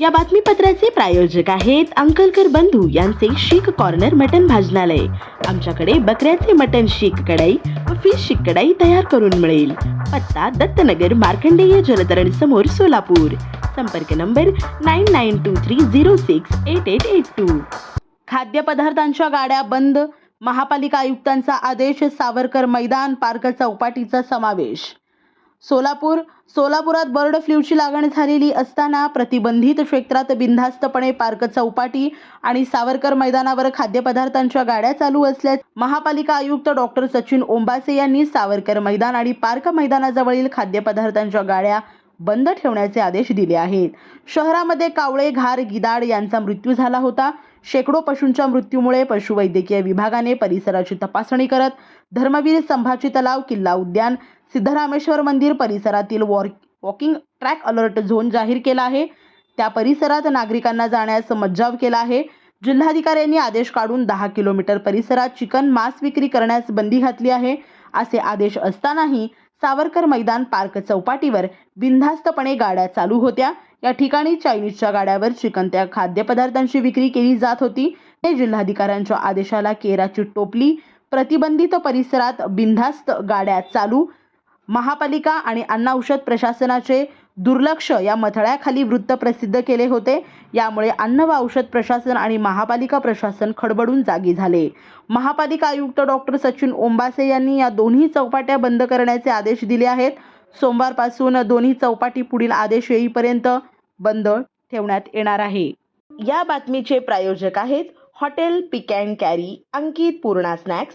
या बातमीपत्राचे प्रायोजक आहेत अंकलकर बंधू यांचे शीख कॉर्नर मटन भाजनालय. आमच्याकडे बकऱ्याचे मटन शीख कढाई व फिश शीख कढाई तयार करून मिळेल. पत्ता दत्तनगर मार्कंडेय जलतरण समोर सोलापूर. संपर्क number nine nine two three zero six eight eight eight two खाद्यपदार्थांच्या गाड्या बंद. महापालिका आयुक्तांचा आदेश सावरकर मैदान पार्क चौपाटीचा समावेश. सोलापूर सोलापुरात बर्ड फ्ल्यूची लागण झालेली असताना प्रतिबंधित क्षेत्रात बिनधास्तपणे पार्क चौपाटी आणि सावरकर मैदानावर खाद्यपदार्थांच्या गाड्या चालू असल्यास महापालिका आयुक्त डॉक्टर सचिन ओंबासे यांनी सावरकर मैदान आणि पार्क मैदानाजवळील खाद्यपदार्थांच्या गाड्या बंद ठेवण्याचे आदेश दिले आहेत. शहरामध्ये कावळे घार गिदाड यांचा मृत्यू झाला होता. शेकडो पशूंच्या मृत्यूमुळे पशुवैद्यकीय विभागाने परिसराची तपासणी करत धर्मवीर संभाजी तलाव किल्ला उद्यान सिद्धरामेश्वर मंदिर परिसरातील वॉर वॉकिंग ट्रॅक अलर्ट झोन जाहीर केला आहे. त्या परिसरात नागरिकांना जाण्यास मज्जाव केला आहे. जिल्हाधिकाऱ्यांनी आदेश काढून दहा किलोमीटर परिसरात चिकन मांस विक्री करण्यास बंदी घातली आहे. असे आदेश असतानाही सावरकर मैदान पार्क चौपाटीवर बिनधास्तपणे गाड्या चालू होत्या. या ठिकाणी चायनीजच्या गाड्यावर चिकन त्या खाद्यपदार्थांची विक्री केली जात होती. ते जिल्हाधिकाऱ्यांच्या आदेशाला केराची टोपली प्रतिबंधित परिसरात बिनधास्त गाड्या चालू महापालिका आणि अन्न औषध प्रशासनाचे दुर्लक्ष या मथळ्याखाली वृत्त प्रसिद्ध केले होते. यामुळे अन्न व औषध प्रशासन आणि महापालिका प्रशासन खडबडून जागी झाले. महापालिका आयुक्त डॉक्टर सचिन ओंबासे यांनी या दोन्ही चौपाट्या बंद करण्याचे आदेश दिले आहेत. सोमवारपासून दोन्ही चौपाटी पुढील आदेश येईपर्यंत बंद ठेवण्यात येणार आहे. या बातमीचे प्रायोजक आहेत hotel pick and carry Ankit Purna snacks